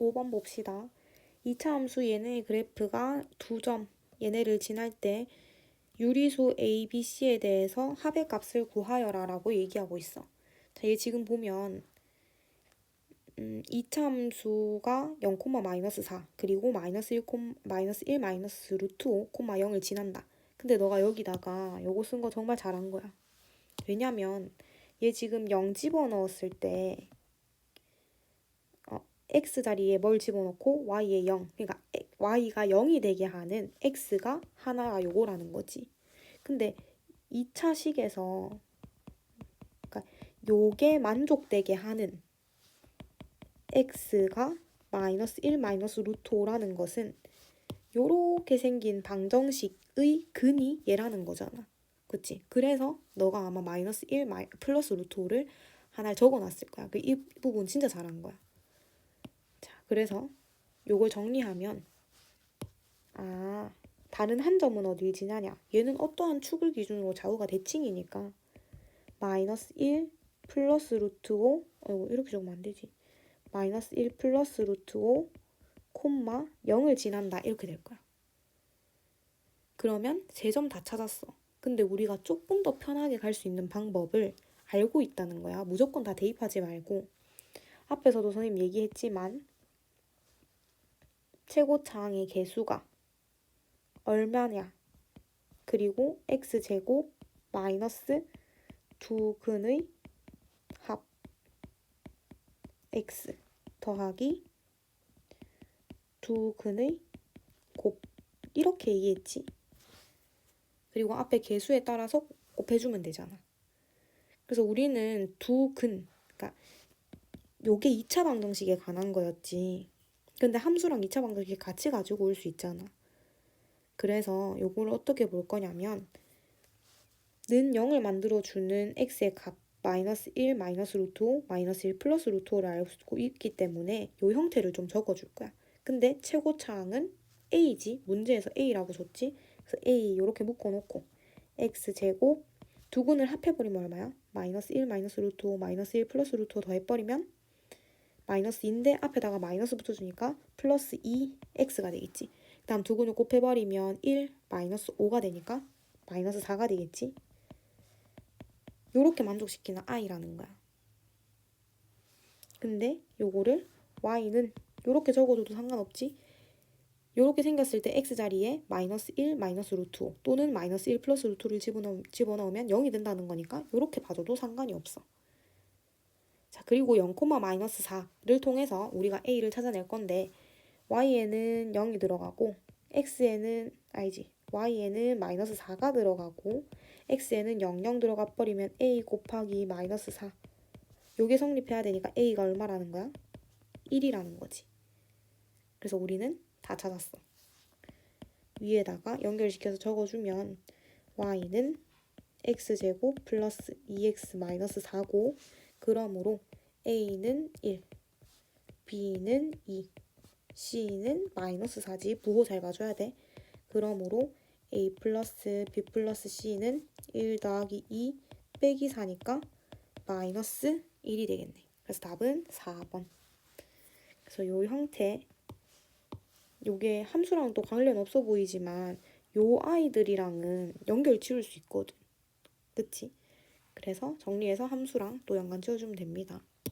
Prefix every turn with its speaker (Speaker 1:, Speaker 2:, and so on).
Speaker 1: 5번 봅시다. 2차 함수 얘네의 그래프가 두 점 얘네를 지날 때 유리수 A, B, C에 대해서 합의 값을 구하여라 라고 얘기하고 있어. 자, 얘 지금 보면 음, 2차 함수가 0, 마이너스 4 그리고 마이너스 1, 마이너스 1 마이너스 루트 5, 0을 지난다. 근데 너가 여기다가 요거 쓴 거 정말 잘한 거야. 왜냐면 얘 지금 0 집어넣었을 때 어, x 자리에 뭘 집어넣고 y에 0 그러니까 y가 0이 되게 하는 x가 하나가 요거라는 거지. 근데 2차 식에서 그러니까 요게 만족되게 하는 x가 마이너스 1 마이너스 루트 5라는 것은 요렇게 생긴 방정식의 근이 얘라는 거잖아. 그치? 그래서 너가 아마 마이너스 1 마이, 플러스 루트 5를 하나를 적어놨을 거야. 그 이 부분 진짜 잘한 거야. 자, 그래서 요걸 정리하면 아 다른 한 점은 어딜 지나냐? 얘는 어떠한 축을 기준으로 좌우가 대칭이니까 마이너스 1 플러스 루트 5 어이구 이렇게 적으면 안 되지. 마이너스 1 플러스 루트 5 콤마 0을 지난다 이렇게 될 거야. 그러면 세 점 다 찾았어. 근데 우리가 조금 더 편하게 갈 수 있는 방법을 알고 있다는 거야. 무조건 다 대입하지 말고. 앞에서도 선생님 얘기했지만 최고차항의 개수가 얼마냐. 그리고 x제곱 마이너스 두 근의 합 x 더하기 두 근의 곱 이렇게 얘기했지. 그리고 앞에 개수에 따라서 곱해주면 되잖아. 그래서 우리는 두 근, 그러니까 요게 2차 방정식에 관한 거였지. 근데 함수랑 2차 방정식 같이 가지고 올 수 있잖아. 그래서 요거를 어떻게 볼 거냐면 는 0을 만들어주는 x의 값 마이너스 1 마이너스 루트 5 마이너스 1 플러스 루트 5를 알고 있기 때문에 요 형태를 좀 적어줄 거야. 근데 최고차항은 a지. 문제에서 a라고 줬지. 그래서 a 이렇게 묶어놓고 x 제곱 두 근을 합해버리면 얼마야? 마이너스 1 마이너스 루트 5 마이너스 1 플러스 루트 5 더해버리면 마이너스인데 앞에다가 마이너스 붙여주니까 플러스 2x가 되겠지. 그 다음 두 근을 곱해버리면 1 마이너스 5가 되니까 마이너스 4가 되겠지. 요렇게 만족시키는 i라는 거야. 근데 요거를 y는 요렇게 적어줘도 상관없지. 요렇게 생겼을 때 x 자리에 마이너스 1 마이너스 루트 5 또는 마이너스 1 플러스 루트를 집어넣, 집어넣으면 0이 된다는 거니까 요렇게 봐줘도 상관이 없어. 자 그리고 0, 마이너스 4를 통해서 우리가 a를 찾아낼 건데 y에는 0이 들어가고 x에는 아니지 y에는 마이너스 4가 들어가고 x에는 0, 0 들어가 버리면 a 곱하기 마이너스 4 요게 성립해야 되니까 a가 얼마라는 거야? 1이라는 거지. 그래서 우리는 다 찾았어. 위에다가 연결시켜서 적어주면 y는 x제곱 플러스 2x 마이너스 4고 그러므로 a는 1, b는 2, c는 마이너스 4지. 부호 잘 봐줘야 돼. 그러므로 a 플러스 b 플러스 c는 1 더하기 2 빼기 4니까 마이너스 1이 되겠네. 그래서 답은 4번. 그래서 요 형태 요게 함수랑 또 관련 없어 보이지만 요 아이들이랑은 연결 지을 수 있거든. 그치? 그래서 정리해서 함수랑 또 연관 지어주면 됩니다.